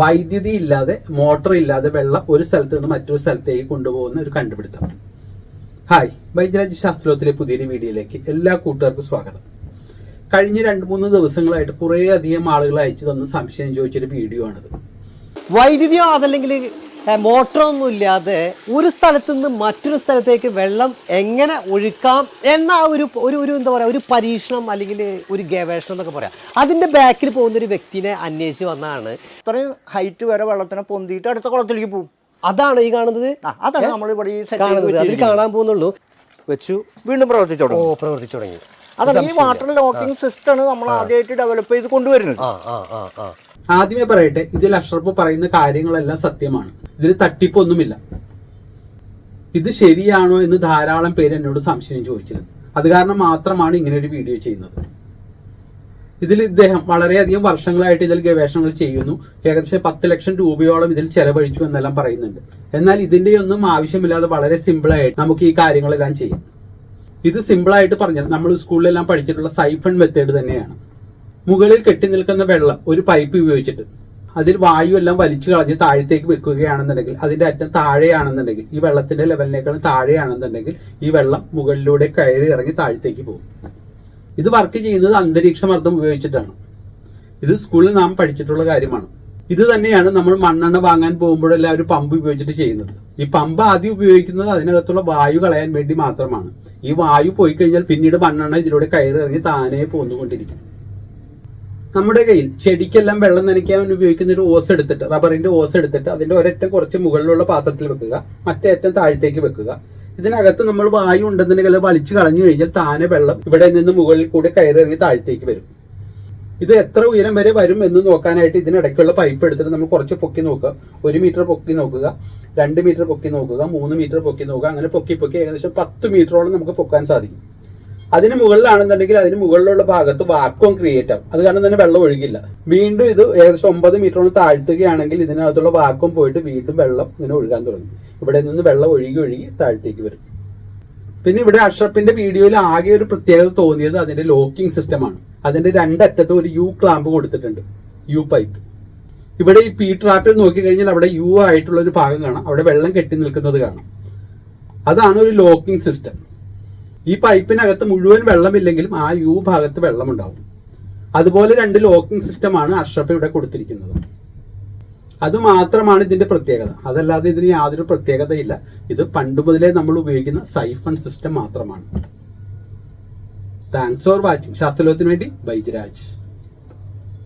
വൈദ്യുതി ഇല്ലാതെ മോട്ടർ ഇല്ലാതെ വെള്ളം ഒരു സ്ഥലത്ത് നിന്ന് മറ്റൊരു സ്ഥലത്തേക്ക് കൊണ്ടുപോകുന്ന ഒരു കണ്ടുപിടുത്തം. ഹായ് വൈദ്യരാജ് ശാസ്ത്രോത്തിലെ പുതിയൊരു വീഡിയോയിലേക്ക് എല്ലാ കൂട്ടുകാർക്കും സ്വാഗതം. കഴിഞ്ഞ രണ്ട് മൂന്ന് ദിവസങ്ങളായിട്ട് കുറേ അധികം ആളുകൾ അയച്ചു തന്ന സംശയം ചോദിച്ചൊരു വീഡിയോ ആണിത്. വൈദ്യുതിയോ അതല്ലെങ്കിൽ മോട്ടറോ ഒന്നും ഇല്ലാതെ ഒരു സ്ഥലത്ത് നിന്ന് മറ്റൊരു സ്ഥലത്തേക്ക് വെള്ളം എങ്ങനെ ഒഴുക്കാം എന്ന ആ ഒരു ഒരു ഒരു എന്താ പറയുക ഒരു പരീക്ഷണം അല്ലെങ്കിൽ ഒരു ഗവേഷണം എന്നൊക്കെ പറയാം. അതിന്റെ ബാക്കിൽ പോകുന്ന ഒരു വ്യക്തിനെ അന്വേഷിച്ച് വന്നതാണ് ഇത്രയും ഹൈറ്റ് വരെ വെള്ളത്തിനെ പൊന്തിയിട്ട് അടുത്ത കുളത്തിലേക്ക് പോകും. അതാണ് ഈ കാണുന്നത്. അതാണ് നമ്മൾ ഇവിടെ കാണുന്നത്. അതിൽ കാണാൻ പോകുന്നുള്ളൂ. വെച്ചു വീണ്ടും പ്രവർത്തിച്ചു തുടങ്ങി. ഓ തുടങ്ങും പ്രവർത്തിച്ചു തുടങ്ങി. അതാണ് ഈ വാട്ടർ ലോക്കിംഗ് സിസ്റ്റം ആണ് നമ്മൾ ആദ്യമായിട്ട് ഡെവലപ്പ് ചെയ്ത് കൊണ്ടുവരുന്നത്. ആ ആ ആ ആ. ആദ്യമേ പറയട്ടെ ഇതിൽ അഷ്റഫ് പറയുന്ന കാര്യങ്ങളെല്ലാം സത്യമാണ്. ഇതിൽ തട്ടിപ്പൊന്നുമില്ല ഇത് ശരിയാണോ എന്ന് ധാരാളം പേര് എന്നോട് സംശയം ചോദിച്ചിരുന്നു. അത് കാരണം മാത്രമാണ് ഇങ്ങനെ ഒരു വീഡിയോ ചെയ്യുന്നത്. ഇതിൽ ഇദ്ദേഹം വളരെയധികം വർഷങ്ങളായിട്ട് ഇതിൽ ഗവേഷണങ്ങൾ ചെയ്യുന്നു. ഏകദേശം പത്ത് ലക്ഷം രൂപയോളം ഇതിൽ ചെലവഴിച്ചു എന്നെല്ലാം പറയുന്നുണ്ട്. എന്നാൽ ഇതിന്റെ ഒന്നും ആവശ്യമില്ലാതെ വളരെ സിമ്പിളായിട്ട് നമുക്ക് ഈ കാര്യങ്ങളെല്ലാം ചെയ്യാം. ഇത് സിമ്പിളായിട്ട് പറഞ്ഞാൽ നമ്മൾ സ്കൂളിലെല്ലാം പഠിച്ചിട്ടുള്ള സൈഫൺ മെത്തേഡ് തന്നെയാണ്. മുകളിൽ കെട്ടി നിൽക്കുന്ന വെള്ളം ഒരു പൈപ്പ് ഉപയോഗിച്ചിട്ട്. അതിൽ വായു എല്ലാം വലിച്ചു കളഞ്ഞ് താഴത്തേക്ക് വെക്കുകയാണെന്നുണ്ടെങ്കിൽ അതിന്റെ അറ്റം താഴെയാണെന്നുണ്ടെങ്കിൽ ഈ വെള്ളത്തിന്റെ ലെവലിനേക്കാൾ താഴെയാണെന്നുണ്ടെങ്കിൽ ഈ വെള്ളം മുകളിലൂടെ കയറി ഇറങ്ങി താഴത്തേക്ക് പോകും. ഇത് വർക്ക് ചെയ്യുന്നത് അന്തരീക്ഷ മർദ്ദം ഉപയോഗിച്ചിട്ടാണ്. ഇത് സ്കൂളിൽ നാം പഠിച്ചിട്ടുള്ള കാര്യമാണ്. ഇത് തന്നെയാണ് നമ്മൾ മണ്ണെണ്ണ വാങ്ങാൻ പോകുമ്പോഴെല്ലാം ഒരു പമ്പ് ഉപയോഗിച്ചിട്ട് ചെയ്യുന്നത്. ഈ പമ്പ് ആദ്യം ഉപയോഗിക്കുന്നത് അതിനകത്തുള്ള വായു കളയാൻ വേണ്ടി മാത്രമാണ്. ഈ വായു പോയി കഴിഞ്ഞാൽ പിന്നീട് മണ്ണെണ്ണ ഇതിലൂടെ കയറി ഇറങ്ങി താനേ പോന്നുകൊണ്ടിരിക്കും. നമ്മുടെ കയ്യിൽ ചെടിക്കെല്ലാം വെള്ളം നനയ്ക്കാൻ ഉപയോഗിക്കുന്ന ഒരു ഓസ് എടുത്തിട്ട് റബ്ബറിന്റെ ഓസ് എടുത്തിട്ട് അതിന്റെ ഒരറ്റം കുറച്ച് മുകളിലുള്ള പാത്രത്തിൽ വെക്കുക മറ്റേ അറ്റം താഴത്തേക്ക് വെക്കുക. ഇതിനകത്ത് നമ്മൾ വായു ഉണ്ടെന്നുണ്ടെങ്കിൽ അത് വലിച്ചു കളഞ്ഞു കഴിഞ്ഞാൽ താനെ വെള്ളം ഇവിടെ നിന്ന് മുകളിൽ കൂടി കയറി ഇറങ്ങി താഴത്തേക്ക് വരും. ഇത് എത്ര ഉയരം വരെ വരും എന്ന് നോക്കാനായിട്ട് ഇതിനിടയ്ക്കുള്ള പൈപ്പ് എടുത്തിട്ട് നമ്മൾ കുറച്ച് പൊക്കി നോക്കുക. ഒരു മീറ്റർ പൊക്കി നോക്കുക രണ്ട് മീറ്റർ പൊക്കി നോക്കുക മൂന്ന് മീറ്റർ പൊക്കി നോക്കുക അങ്ങനെ പൊക്കി പൊക്കി ഏകദേശം പത്ത് മീറ്ററോളം നമുക്ക് പൊക്കാൻ സാധിക്കും. അതിന് മുകളിലാണെന്നുണ്ടെങ്കിൽ അതിന് മുകളിലുള്ള ഭാഗത്ത് വാക്വം ക്രിയേറ്റ് ആവും. അത് കാരണം തന്നെ വെള്ളം ഒഴുകില്ല. വീണ്ടും ഇത് ഏകദേശം ഒമ്പത് മീറ്ററോളം താഴ്ത്തുകയാണെങ്കിൽ ഇതിനകത്തുള്ള വാക്വം പോയിട്ട് വീണ്ടും വെള്ളം ഇങ്ങനെ ഒഴുകാൻ തുടങ്ങി. ഇവിടെ നിന്ന് വെള്ളം ഒഴുകി ഒഴുകി താഴത്തേക്ക് വരും. പിന്നെ ഇവിടെ അഷ്റഫിന്റെ വീഡിയോയിൽ ആകെ ഒരു പ്രത്യേകത തോന്നിയത് അതിന്റെ ലോക്കിംഗ് സിസ്റ്റമാണ് അതിന്റെ രണ്ടറ്റത്ത് ഒരു യു ക്ലാമ്പ് കൊടുത്തിട്ടുണ്ട്. യു പൈപ്പ് ഇവിടെ ഈ പി ട്രാപ്പിൽ നോക്കിക്കഴിഞ്ഞാൽ അവിടെ യു ആയിട്ടുള്ള ഒരു ഭാഗം കാണാം. അവിടെ വെള്ളം കെട്ടി നിൽക്കുന്നത് കാണാം. അതാണ് ഒരു ലോക്കിംഗ് സിസ്റ്റം ഈ പൈപ്പിനകത്ത് മുഴുവൻ വെള്ളമില്ലെങ്കിലും ആ യു ഭാഗത്ത് വെള്ളമുണ്ടാവും. അതുപോലെ രണ്ട് ലോക്കിംഗ് സിസ്റ്റമാണ് അഷ്റഫ് ഇവിടെ കൊടുത്തിരിക്കുന്നത്. അതുമാത്രമാണ് ഇതിന്റെ പ്രത്യേകത. അതല്ലാതെ ഇതിന് യാതൊരു പ്രത്യേകതയില്ല. ഇത് പണ്ട് മുതലേ നമ്മൾ ഉപയോഗിക്കുന്ന സൈഫൺ സിസ്റ്റം മാത്രമാണ്. താങ്ക്സ് ഫോർ വാച്ചിങ് ശാസ്ത്രലോകത്തിന് വേണ്ടി ബൈജരാജ്